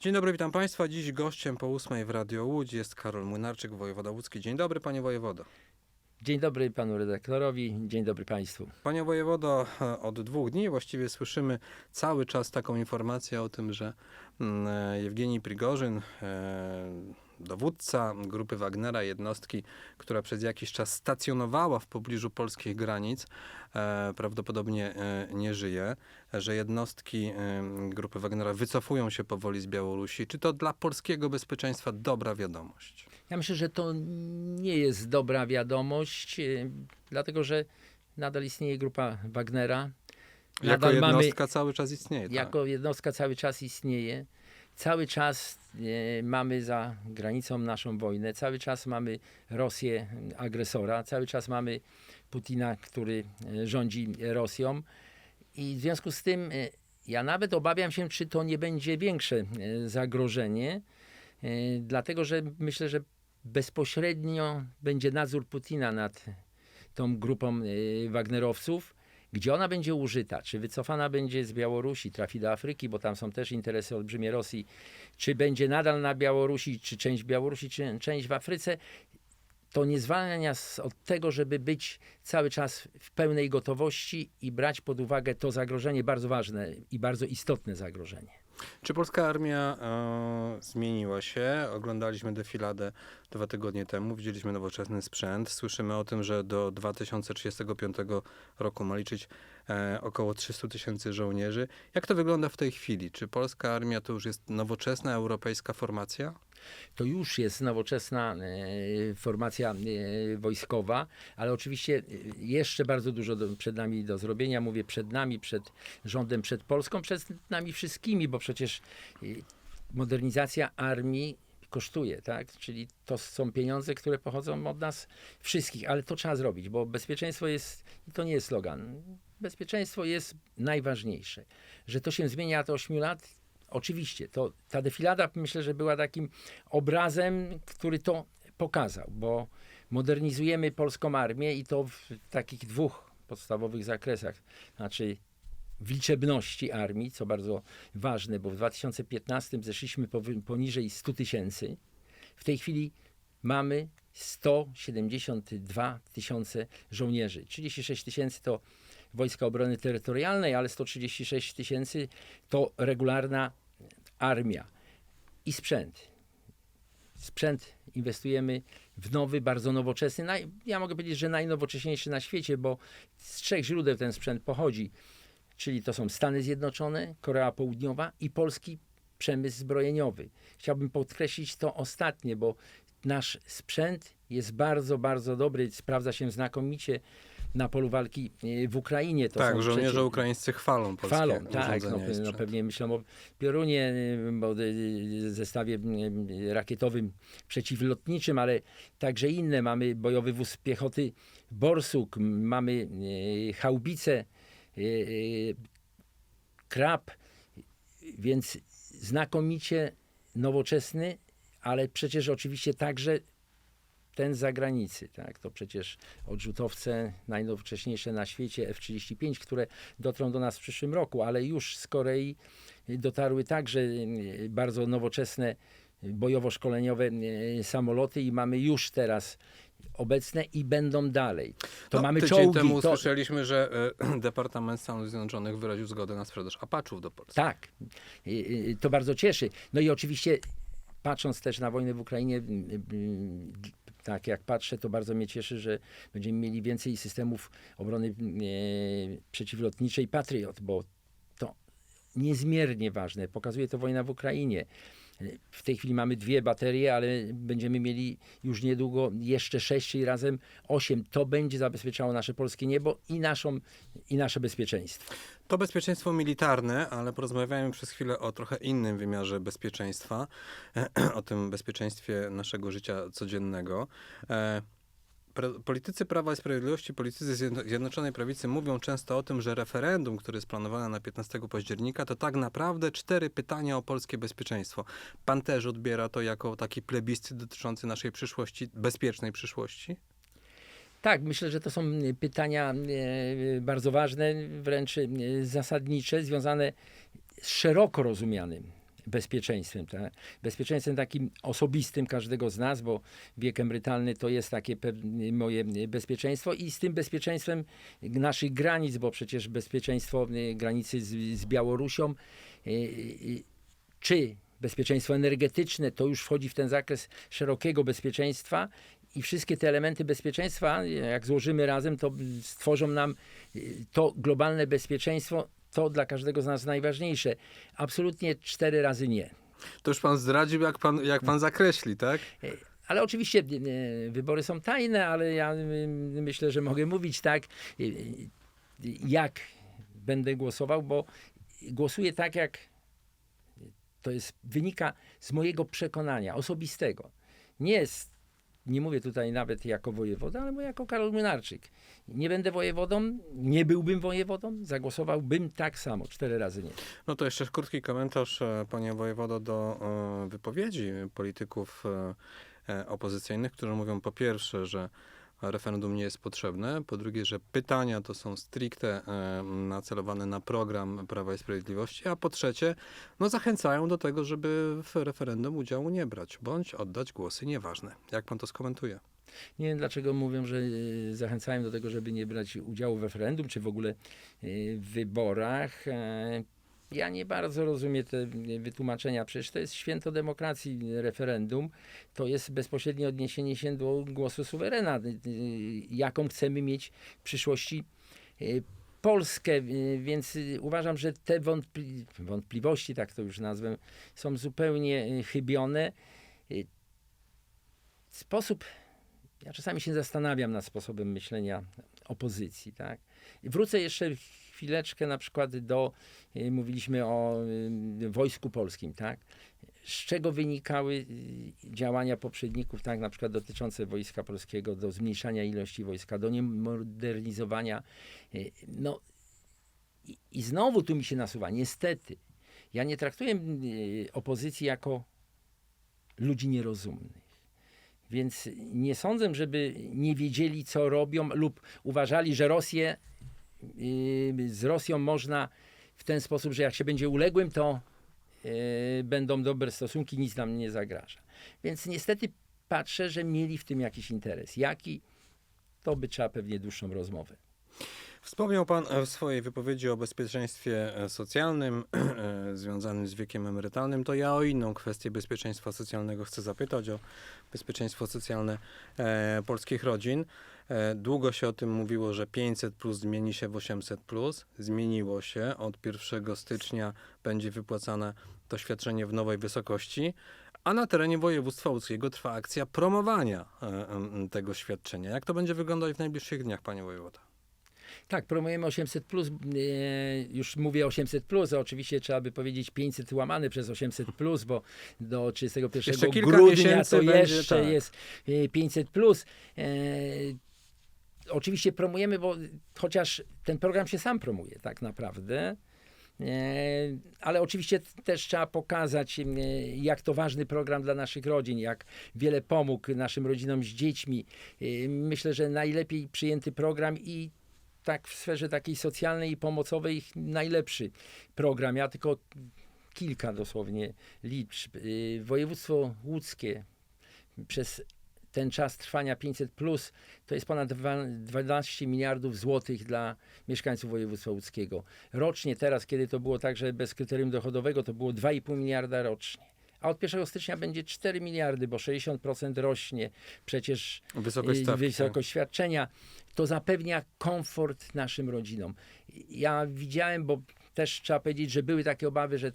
Dzień dobry, witam Państwa. Dziś gościem po ósmej w Radio Łódź jest Karol Młynarczyk, wojewoda łódzki. Dzień dobry, panie wojewodo. Dzień dobry panu redaktorowi, dzień dobry państwu. Panie wojewodo, od dwóch dni właściwie słyszymy cały czas taką informację o tym, że mm, Jewgenij Prigorzyn, e, dowódca grupy Wagnera, jednostki, która przez jakiś czas stacjonowała w pobliżu polskich granic, e, prawdopodobnie e, nie żyje, że jednostki e, grupy Wagnera wycofują się powoli z Białorusi. Czy to dla polskiego bezpieczeństwa dobra wiadomość? Ja myślę, że to nie jest dobra wiadomość, dlatego że nadal istnieje grupa Wagnera. Jako Nadal mamy, jednostka cały czas istnieje. tak? jako jednostka cały czas istnieje. Cały czas e, mamy za granicą naszą wojnę, cały czas mamy Rosję agresora, cały czas mamy Putina, który e, rządzi Rosją. I w związku z tym e, ja nawet obawiam się, czy to nie będzie większe e, zagrożenie, e, dlatego że myślę, że bezpośrednio będzie nadzór Putina nad tą grupą e, Wagnerowców. Gdzie ona będzie użyta? Czy wycofana będzie z Białorusi, trafi do Afryki, bo tam są też interesy olbrzymie Rosji, czy będzie nadal na Białorusi, czy część Białorusi, czy część w Afryce? To nie zwalnia nas od tego, żeby być cały czas w pełnej gotowości i brać pod uwagę to zagrożenie bardzo ważne i bardzo istotne zagrożenie. Czy polska armia e, zmieniła się? Oglądaliśmy defiladę dwa tygodnie temu, widzieliśmy nowoczesny sprzęt. Słyszymy o tym, że do 2035 roku ma liczyć e, około 300 tysięcy żołnierzy. Jak to wygląda w tej chwili? Czy polska armia to już jest nowoczesna europejska formacja? To już jest nowoczesna e, formacja e, wojskowa, ale oczywiście e, jeszcze bardzo dużo do, przed nami do zrobienia. Mówię przed nami, przed rządem, przed Polską, przed nami wszystkimi, bo przecież modernizacja armii kosztuje, tak? Czyli to są pieniądze, które pochodzą od nas wszystkich, ale to trzeba zrobić, bo bezpieczeństwo jest, to nie jest slogan, bezpieczeństwo jest najważniejsze. Że to się zmienia od 8 lat, oczywiście, to ta defilada myślę, że była takim obrazem, który to pokazał, bo modernizujemy polską armię i to w takich dwóch podstawowych zakresach. Znaczy w liczebności armii, co bardzo ważne, bo w 2015 zeszliśmy poniżej 100 tysięcy. W tej chwili mamy 172 tysiące żołnierzy. 36 tysięcy to Wojska Obrony Terytorialnej, ale 136 tysięcy to regularna armia i sprzęt. Sprzęt inwestujemy w nowy, bardzo nowoczesny. Naj, ja mogę powiedzieć, że najnowocześniejszy na świecie, bo z trzech źródeł ten sprzęt pochodzi. Czyli to są Stany Zjednoczone, Korea Południowa i polski przemysł zbrojeniowy. Chciałbym podkreślić to ostatnie, bo nasz sprzęt jest bardzo, bardzo dobry, sprawdza się znakomicie na polu walki e, w Ukrainie. To tak, żołnierze przecie- ukraińscy chwalą polskie Chwalą, tak. No, no pewnie myślą o Piorunie, y, o y, zestawie rakietowym przeciwlotniczym, ale także inne. Mamy bojowy wóz piechoty Borsuk, mamy haubice, krab, więc znakomicie nowoczesny, ale przecież oczywiście także ten z zagranicy, tak? To przecież odrzutowce najnowocześniejsze na świecie F-35, które dotrą do nas w przyszłym roku, ale już z Korei dotarły także y, bardzo nowoczesne bojowo-szkoleniowe y, samoloty i mamy już teraz obecne i będą dalej. To No, mamy tydzień czołgi. temu to, słyszeliśmy, że e, Departament Stanów Zjednoczonych wyraził zgodę na sprzedaż Apaczów do Polski. Tak, Y, y, to bardzo cieszy. No i oczywiście patrząc też na wojnę w Ukrainie, y, y, tak jak patrzę, to bardzo mnie cieszy, że będziemy mieli więcej systemów obrony y, przeciwlotniczej Patriot, bo to niezmiernie ważne. Pokazuje to wojna w Ukrainie. W tej chwili mamy dwie baterie, ale będziemy mieli już niedługo jeszcze sześć, czyli razem osiem. To będzie zabezpieczało nasze polskie niebo i, naszą, i nasze bezpieczeństwo. To bezpieczeństwo militarne, ale porozmawiajmy przez chwilę o trochę innym wymiarze bezpieczeństwa, o tym bezpieczeństwie naszego życia codziennego. E, pra- Politycy Prawa i Sprawiedliwości, politycy Zjedno- Zjednoczonej Prawicy mówią często o tym, że referendum, które jest planowane na 15 października, to tak naprawdę cztery pytania o polskie bezpieczeństwo. Pan też odbiera to jako taki plebiscyt dotyczący naszej przyszłości, bezpiecznej przyszłości? Tak, myślę, że to są y, pytania e, bardzo ważne, wręcz e, zasadnicze, związane z szeroko rozumianym bezpieczeństwem. Tak? Bezpieczeństwem takim osobistym każdego z nas, bo wiek emerytalny to jest takie moje bezpieczeństwo i z tym bezpieczeństwem naszych granic, bo przecież bezpieczeństwo y, granicy z, z Białorusią, y, y, czy bezpieczeństwo energetyczne, to już wchodzi w ten zakres szerokiego bezpieczeństwa i wszystkie te elementy bezpieczeństwa, jak złożymy razem, to stworzą nam to globalne bezpieczeństwo, to dla każdego z nas najważniejsze. Absolutnie cztery razy nie. To już pan zdradził, jak pan, jak pan zakreśli, tak? E, Ale oczywiście e, wybory są tajne, ale ja y, myślę, że mogę mówić tak, jak będę głosował, bo głosuję tak, jak to jest, wynika z mojego przekonania osobistego. Nie jest, nie mówię tutaj nawet jako wojewoda, ale jako Karol Młynarczyk. Nie będę wojewodą, nie byłbym wojewodą, zagłosowałbym tak samo, cztery razy nie. No to jeszcze krótki komentarz, e, panie wojewodo, do e, wypowiedzi polityków e, opozycyjnych, którzy mówią po pierwsze, że referendum nie jest potrzebne, po drugie, że pytania to są stricte e, nacelowane na program Prawa i Sprawiedliwości, a po trzecie, no zachęcają do tego, żeby w referendum udziału nie brać, bądź oddać głosy nieważne. Jak pan to skomentuje? Nie wiem, dlaczego mówią, że e, zachęcają do tego, żeby nie brać udziału w referendum, czy w ogóle e, w wyborach. Ja nie bardzo rozumiem te wytłumaczenia. Przecież to jest święto demokracji, referendum. To jest bezpośrednie odniesienie się do głosu suwerena, e, jaką chcemy mieć w przyszłości e, Polskę, więc uważam, że te wątpli- wątpliwości, tak to już nazwę, są zupełnie chybione. Sposób ja czasami się zastanawiam nad sposobem myślenia opozycji, tak? Wrócę jeszcze chwileczkę na przykład do, y, mówiliśmy o y, Wojsku Polskim, tak? Z czego wynikały y, działania poprzedników, tak? Na przykład dotyczące Wojska Polskiego, do zmniejszania ilości wojska, do niemodernizowania. No i, i znowu tu mi się nasuwa, niestety, ja nie traktuję opozycji jako ludzi nierozumnych. Więc nie sądzę, żeby nie wiedzieli, co robią, lub uważali, że Rosję, z Rosją można w ten sposób, że jak się będzie uległym, to yy, będą dobre stosunki, nic nam nie zagraża. Więc niestety patrzę, że mieli w tym jakiś interes. Jaki? To by trzeba pewnie dłuższą rozmowę. Wspomniał Pan e, w swojej wypowiedzi o bezpieczeństwie e, socjalnym e, związanym z wiekiem emerytalnym. To ja o inną kwestię bezpieczeństwa socjalnego chcę zapytać, o bezpieczeństwo socjalne e, polskich rodzin. E, długo się o tym mówiło, że 500 plus zmieni się w 800 plus. Zmieniło się. Od 1 stycznia będzie wypłacane to świadczenie w nowej wysokości. A na terenie województwa łódzkiego trwa akcja promowania e, tego świadczenia. Jak to będzie wyglądać w najbliższych dniach, panie wojewoda? Tak, promujemy 800, plus, e, już mówię 800, plus, a oczywiście trzeba by powiedzieć 500 łamane przez 800, plus, bo do 31 Jeszcze kilka grudnia to będzie, jeszcze tak. jest e, 500. Plus. E, oczywiście promujemy, bo chociaż ten program się sam promuje, tak naprawdę. E, Ale oczywiście też trzeba pokazać, e, jak to ważny program dla naszych rodzin, jak wiele pomógł naszym rodzinom z dziećmi. E, Myślę, że najlepiej przyjęty program i tak w sferze takiej socjalnej i pomocowej najlepszy program. Ja tylko kilka dosłownie liczb. Y, Województwo łódzkie przez ten czas trwania 500 plus to jest ponad dwa- 12 miliardów złotych dla mieszkańców województwa łódzkiego. Rocznie teraz, kiedy to było tak, że bez kryterium dochodowego to było 2,5 miliarda rocznie. A od 1 stycznia będzie 4 miliardy, bo 60% rośnie przecież Wysokość y, stawki. tak. wysokość świadczenia, to zapewnia komfort naszym rodzinom. Ja widziałem, bo też trzeba powiedzieć, że były takie obawy, że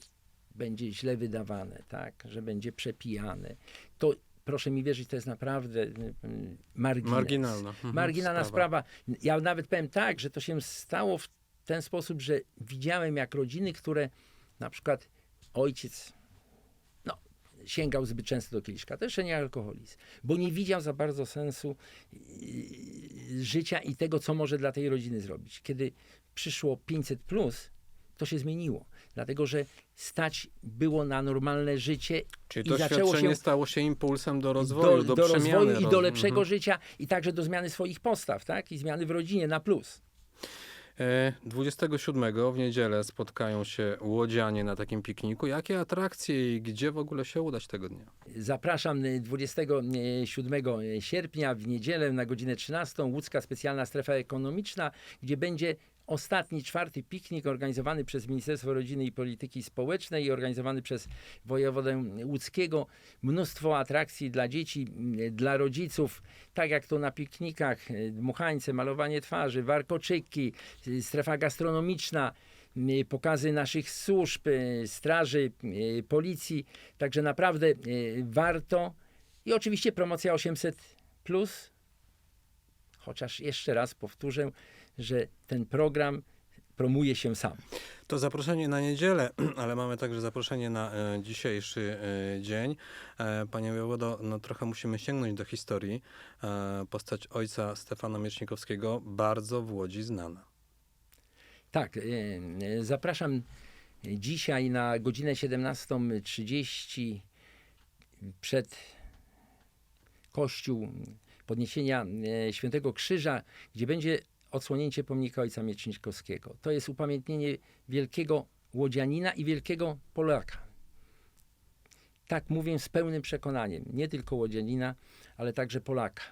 będzie źle wydawane, tak, że będzie przepijane. To proszę mi wierzyć, to jest naprawdę y, y, margines. Marginalna. Mhm, Marginalna sprawa. Ja nawet powiem tak, że to się stało w ten sposób, że widziałem jak rodziny, które na przykład ojciec sięgał zbyt często do kieliszka. To jeszcze nie alkoholizm, bo nie widział za bardzo sensu yy, życia i tego, co może dla tej rodziny zrobić. Kiedy przyszło 500, plus, to się zmieniło, dlatego że stać było na normalne życie Czyli i to zaczęło świadczenie się stało się impulsem do rozwoju, do, przemiany. rozwoju i do lepszego Mhm. życia i także do zmiany swoich postaw, tak? I zmiany w rodzinie na plus. E, 27 w niedzielę spotkają się łodzianie na takim pikniku. Jakie atrakcje i gdzie w ogóle się udać tego dnia? Zapraszam y, 27 sierpnia w niedzielę na godzinę 13 Łódzka Specjalna Strefa Ekonomiczna, gdzie będzie ostatni, czwarty piknik organizowany przez Ministerstwo Rodziny i Polityki Społecznej i organizowany przez wojewodę łódzkiego. Mnóstwo atrakcji dla dzieci, m, dla rodziców, tak jak to na piknikach, y, dmuchańce, malowanie twarzy, warkoczyki, y, strefa gastronomiczna, y, pokazy naszych służb, straży, policji. Także naprawdę warto. I oczywiście promocja 800 plus. Chociaż jeszcze raz powtórzę, że ten program promuje się sam. To zaproszenie na niedzielę, ale mamy także zaproszenie na e, dzisiejszy e, dzień. E, panie wojewodo, no trochę musimy sięgnąć do historii. Postać ojca Stefana Miecznikowskiego, bardzo w Łodzi znana. Tak, zapraszam dzisiaj na godzinę 17.30 przed kościół podniesienia Świętego Krzyża, gdzie będzie odsłonięcie pomnika ojca Miecznikowskiego. To jest upamiętnienie wielkiego łodzianina i wielkiego Polaka. Tak mówię z pełnym przekonaniem, nie tylko łodzianina, ale także Polaka.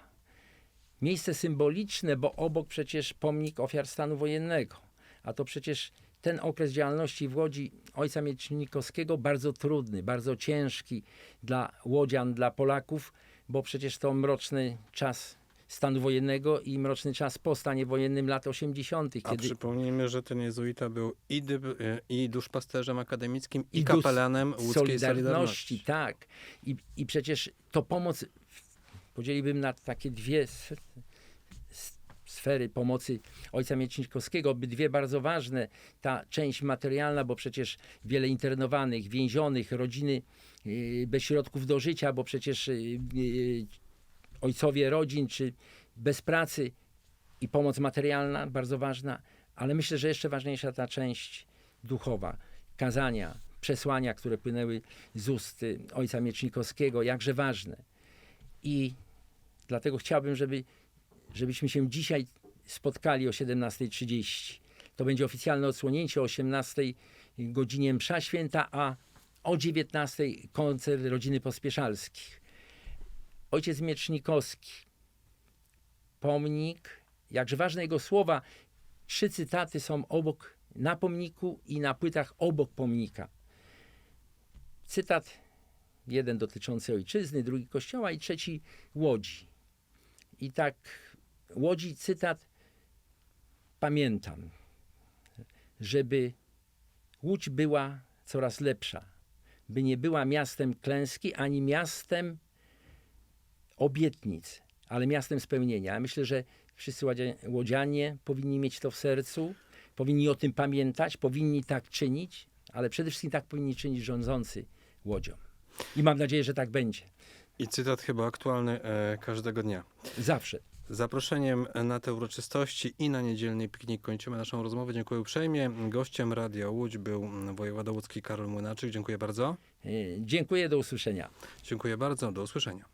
Miejsce symboliczne, bo obok przecież pomnik ofiar stanu wojennego, a to przecież ten okres działalności w Łodzi ojca Miecznikowskiego bardzo trudny, bardzo ciężki dla Łodzian, dla Polaków, bo przecież to mroczny czas stanu wojennego i mroczny czas po stanie wojennym lat 80., A kiedy przypomnijmy, że ten jezuita był i, dyb, e, i duszpasterzem akademickim, i, I kapelanem łódzkiej Solidarności, Solidarności. tak. I, I przecież to pomoc, podzieliłbym na takie dwie sfery pomocy ojca Miecznikowskiego, obydwie bardzo ważne. Ta część materialna, bo przecież wiele internowanych, więzionych, rodziny yy, bez środków do życia, bo przecież yy, ojcowie rodzin, czy bez pracy i pomoc materialna, bardzo ważna, ale myślę, że jeszcze ważniejsza ta część duchowa, kazania, przesłania, które płynęły z ust y, ojca Miecznikowskiego, jakże ważne. I dlatego chciałbym, żeby, żebyśmy się dzisiaj spotkali o 17.30. To będzie oficjalne odsłonięcie o 18.00 godzinie msza święta, a o 19.00 koncert rodziny Pospieszalskich. Ojciec Miecznikowski, pomnik, jakże ważne jego słowa, trzy cytaty są obok, na pomniku i na płytach obok pomnika. Cytat jeden dotyczący ojczyzny, drugi kościoła i trzeci Łodzi. I tak Łodzi cytat pamiętam, żeby Łódź była coraz lepsza, by nie była miastem klęski, ani miastem obietnic, ale miastem spełnienia. Myślę, że wszyscy łodzia- łodzianie powinni mieć to w sercu, powinni o tym pamiętać, powinni tak czynić, ale przede wszystkim tak powinni czynić rządzący łodzią. I mam nadzieję, że tak będzie. I cytat chyba aktualny e, każdego dnia. Zawsze. Zaproszeniem na te uroczystości i na niedzielny piknik kończymy naszą rozmowę. Dziękuję uprzejmie. Gościem Radia Łódź był wojewoda łódzki Karol Młynaczyk. Dziękuję bardzo. E, Dziękuję, do usłyszenia. Dziękuję bardzo. Do usłyszenia.